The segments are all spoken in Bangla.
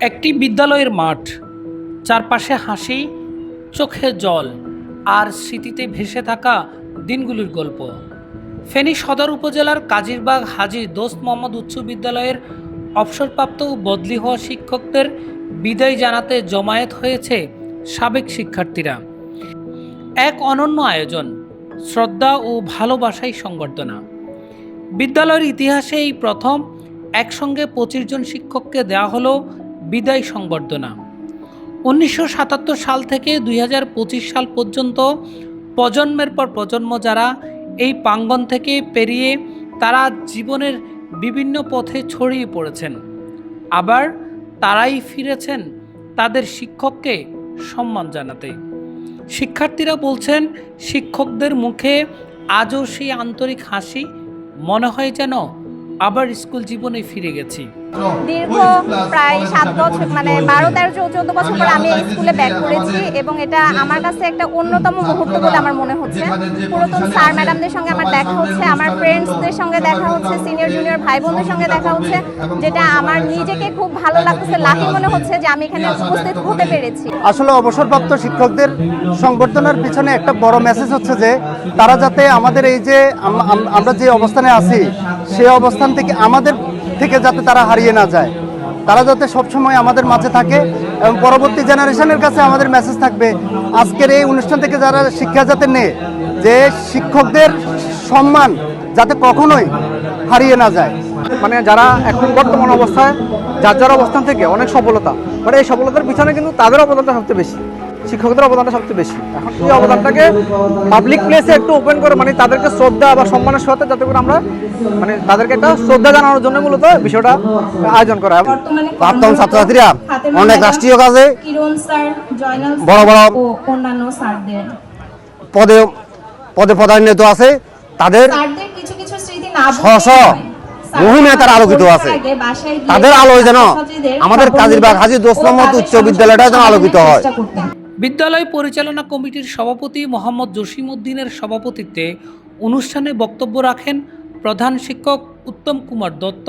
একটি বিদ্যালয়ের মাঠ। চারপাশে হাসি, চোখে জল, আর স্মৃতিতে ভেসে থাকা দিনগুলির গল্প। ফেনী সদর উপজেলার কাজিরবাগ হাজি দোস্ত মোহাম্মদ উচ্চ বিদ্যালয়ের অবসরপ্রাপ্ত ও বদলি হওয়া শিক্ষকদের বিদায় জানাতে জমায়েত হয়েছে সাবেক শিক্ষার্থীরা। এক অনন্য আয়োজন, শ্রদ্ধা ও ভালোবাসাই সংবর্ধনা। বিদ্যালয়ের ইতিহাসে এই প্রথম, একসঙ্গে পঁচিশ জন শিক্ষককে দেওয়া হলো বিদায় সংবর্ধনা। উনিশশো সাতাত্তর সাল থেকে দুই হাজার পঁচিশ সাল পর্যন্ত প্রজন্মের পর প্রজন্ম যারা এই প্রাঙ্গণ থেকে পেরিয়ে তারা জীবনের বিভিন্ন পথে ছড়িয়ে পড়েছেন। আবার তারাই ফিরেছেন তাদের শিক্ষককে সম্মান জানাতে। শিক্ষার্থীরা বলছেন, শিক্ষকদের মুখে আজও সেই আন্তরিক হাসি, মনে হয় যেন আবার স্কুল জীবনে ফিরে গেছি। দীর্ঘ প্রায় সাত বছর মানে বারো তেরো চৌদ্দ বছর পর আমি এই স্কুলে ব্যাক করেছি এবং এটা আমার কাছে একটা অন্যতম মুহূর্ত বলে আমার মনে হচ্ছে। পুরাতন স্যার ম্যাডামদের সঙ্গে আমার দেখা হচ্ছে আমার ফ্রেন্ডসদের সঙ্গে দেখা হচ্ছে সিনিয়র জুনিয়র ভাই বোনদের সঙ্গে দেখা হচ্ছে যেটা আমার নিজেকে খুব ভালো লাগতেছে লাকি মনে হচ্ছে যে আমি এখানে উপস্থিত হতে পেরেছি। আসলে অবসরপ্রাপ্ত শিক্ষকদের সংবর্ধনার পিছনে একটা বড় মেসেজ হচ্ছে যে তারা যাতে আমাদের এই যে আম- আম- আমরা যে অবস্থানে আছি সেই অবস্থান থেকে আমাদের থেকে যাতে তারা হারিয়ে না যায়। তারা যাতে সবসময় আমাদের মাঝে থাকে এবং পরবর্তী জেনারেশনের কাছে আমাদের মেসেজ থাকবে, আজকের এই অনুষ্ঠান থেকে যারা শিক্ষা যাতে নেয় যে শিক্ষকদের সম্মান যাতে কখনোই হারিয়ে না যায়। মানে যারা এখন বর্তমান অবস্থায়, যার যার অবস্থান থেকে অনেক সফলতা মানে এই সফলতার পিছনে কিন্তু তাদের অবদানটা সবচেয়ে বেশি। শিক্ষকদের অবদানটা সবচেয়ে বেশি। এখন এই অবদানটাকে পাবলিক প্লেসে একটু ওপেন করে মানে তাদেরকে শ্রদ্ধা বা সম্মানের সাথে যাতে করে আমরা মানে তাদেরকে একটা শ্রদ্ধা জানানোর জন্য মূলত বিষয়টা আয়োজন করা প্রাক্তন ছাত্রছাত্রীরা অনেক রাষ্ট্রীয় কাজে কিরণ স্যার জয়নাল বড় বড় পদে পদে পদান্বিত আছে। তাদের মহিমায় তারা আলোকিত আছে। তাদের আলোয় যেন আমাদের কাজিরবাগ হাজী দোস্ত উচ্চ বিদ্যালয়টা যেন আলোকিত হয়। বিদ্যালয় পরিচালনা কমিটির সভাপতি মোহাম্মদ জসিম উদ্দিনের সভাপতিত্বে অনুষ্ঠানে বক্তব্য রাখেন প্রধান শিক্ষক উত্তম কুমার দত্ত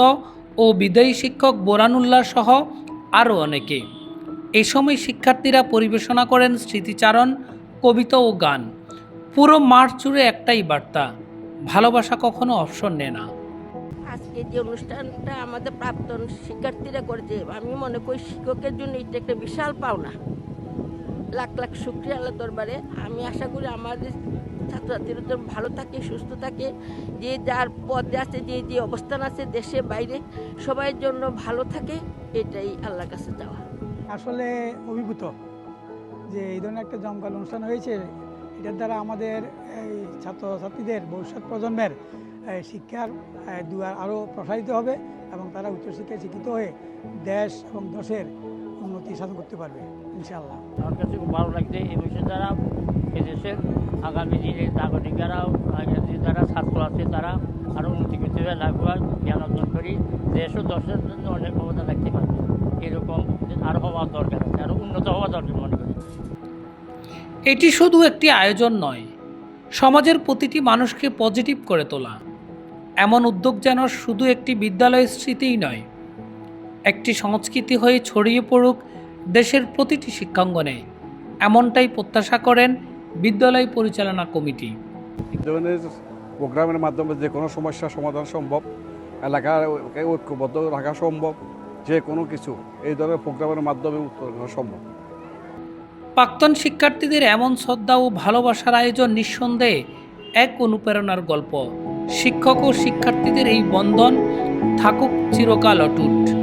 ও বিদায়ী শিক্ষক বোরানুল্লাহ সহ আরও অনেকে। এ সময় শিক্ষার্থীরা পরিবেশনা করেন স্মৃতিচারণ, কবিতা ও গান। পুরো মাঠ জুড়ে একটাই বার্তা, ভালোবাসা কখনো অপশন নেয় না। আজকে যে অনুষ্ঠানটা আমাদের প্রাক্তন শিক্ষার্থীরা করেছে, আমি মনে করি শিক্ষকের জন্য এটা একটা বিশাল পাওনা। লাখ লাখ শুক্রিয়া আল্লাহ দরবারে। আমি আশা করি আমাদের ছাত্রছাত্রীরা তো ভালো থাকে, সুস্থ থাকে, যে যার পদে আছে, যে যে অবস্থান আছে দেশে, বাইরে, সবাই জন্য ভালো থাকে, এটাই আল্লাহর কাছে চাওয়া। আসলে অভিভূত যে এই ধরনের একটা জমকাল অনুষ্ঠান হয়েছে, এটার দ্বারা আমাদের এই ছাত্রছাত্রীদের ভবিষ্যৎ প্রজন্মের শিক্ষার দুয়ার আরও প্রসারিত হবে এবং তারা উচ্চশিক্ষায় শিক্ষিত হয়ে দেশ এবং দেশের উন্নতি সাধন করতে পারবে। ইনশাআল্লাহ। আমার কাছে খুব ভালো লাগছে এই বিষয়ে যারা এদেশের আগামী দিনে নাগরিকেরা আগামী যারা ছাত্র আছে তারা আরও উন্নতি করতে হবে লাগবে জ্ঞান অর্জন করি। দেশ ও দশের জন্য অনেক অবদান রাখতে পারবে। এরকম আরও হওয়ার দরকার আছে আরও উন্নত হওয়া দরকার মনে করি। এটি শুধু একটি আয়োজন নয় সমাজের প্রতিটি মানুষকে পজিটিভ করে তোলা। এমন উদ্যোগ যেন শুধু একটি বিদ্যালয়ের স্মৃতিই নয় একটি সংস্কৃতি হয়ে ছড়িয়ে পড়ুক দেশের প্রতিটি শিক্ষাঙ্গনে এমনটাই প্রত্যাশা করেন বিদ্যালয় পরিচালনা কমিটি। ধরনের প্রোগ্রামের মাধ্যমে যে কোনো সমস্যার সমাধান সম্ভব এলাকার ঐক্যবদ্ধ রাখা সম্ভব যে কোনো কিছু এই ধরনের প্রোগ্রামের মাধ্যমে উত্তর সম্ভব। প্রাক্তন শিক্ষার্থীদের এমন শ্রদ্ধা ও ভালোবাসার আয়োজন নিঃসন্দেহে এক অনুপ্রেরণার গল্প। শিক্ষক ও শিক্ষার্থীদের এই বন্ধন থাকুক চিরকাল অটুট।